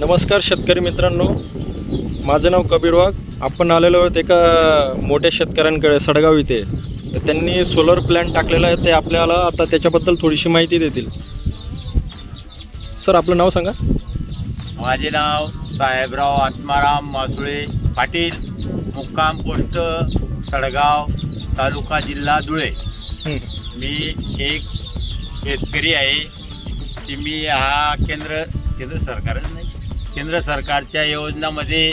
नमस्कार शेतकरी मित्रांनो. माझं नाव कबीर वाघ. आपण आलेलो आहोत एका मोठ्या शेतकऱ्यांकडे सडगाव इथे. तर त्यांनी सोलर प्लॅन टाकलेला आहे. ते आपल्याला आता त्याच्याबद्दल थोडीशी माहिती देतील. सर आपलं नाव सांगा. माझे नाव साहेबराव आत्माराम मासुळे पाटील मुक्काम पोस्ट सडगाव तालुका जिल्हा धुळे. मी एक शेतकरी आहे. की मी हा केंद्र केंद्र सरकारच नाही केंद्र सरकारच्या योजनामध्ये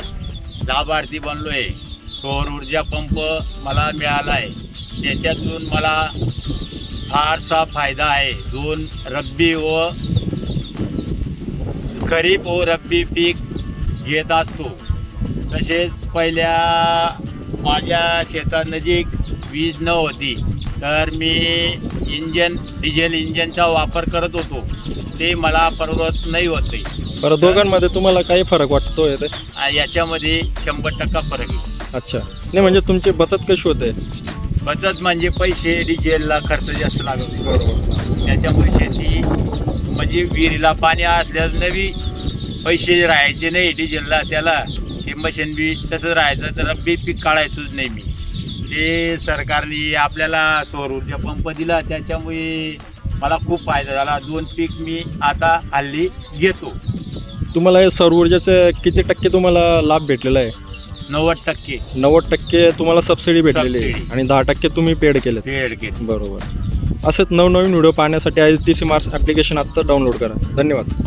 लाभार्थी बनलो आहे सौर ऊर्जा पंप मला मिळाला आहे त्याच्यातून मला फारसा फायदा आहे. दोन रब्बी व खरीप व रब्बी पीक घेत असतो. तसेच पहिल्या माझ्या शेतानजीक वीज न होती. तर मी इंजन डिझेल इंजनचा वापर करत होतो. ते मला परवडत नाही होते. बरं दोघांमध्ये तुम्हाला काही फरक वाटतो आहे ते? आ- याच्यामध्ये शंभर टक्का फरक आहे. अच्छा. नाही म्हणजे तुमची बचत कशी होते? बचत म्हणजे पैसे डिझेलला खर्च जास्त लागत. त्याच्यामुळे शेती म्हणजे विहिरीला पाणी असल्यास नवी पैसे राहायचे नाही डिझेलला. त्याला ते मशीन बी तसंच राहायचं. तर रब्बी पीक काढायचंच नाही मी. ते सरकारने आपल्याला सौर ऊर्जा पंप दिला त्याच्यामुळे मला खूप फायदा झाला. दोन पीक मी आता हल्ली घेतो. तुम्हाला हे सौर ऊर्जेचे किती टक्के तुम्हाला लाभ भेटलेला आहे? नव्वद टक्के. नव्वद टक्के तुम्हाला सबसिडी भेटलेली आहे. आणि दहा टक्के तुम्ही पेड केलेत. पेड घेतो बरोबर. असेच नवनवीन व्हिडिओ पाहण्यासाठी I T C marks application आत्ता डाउनलोड करा. धन्यवाद.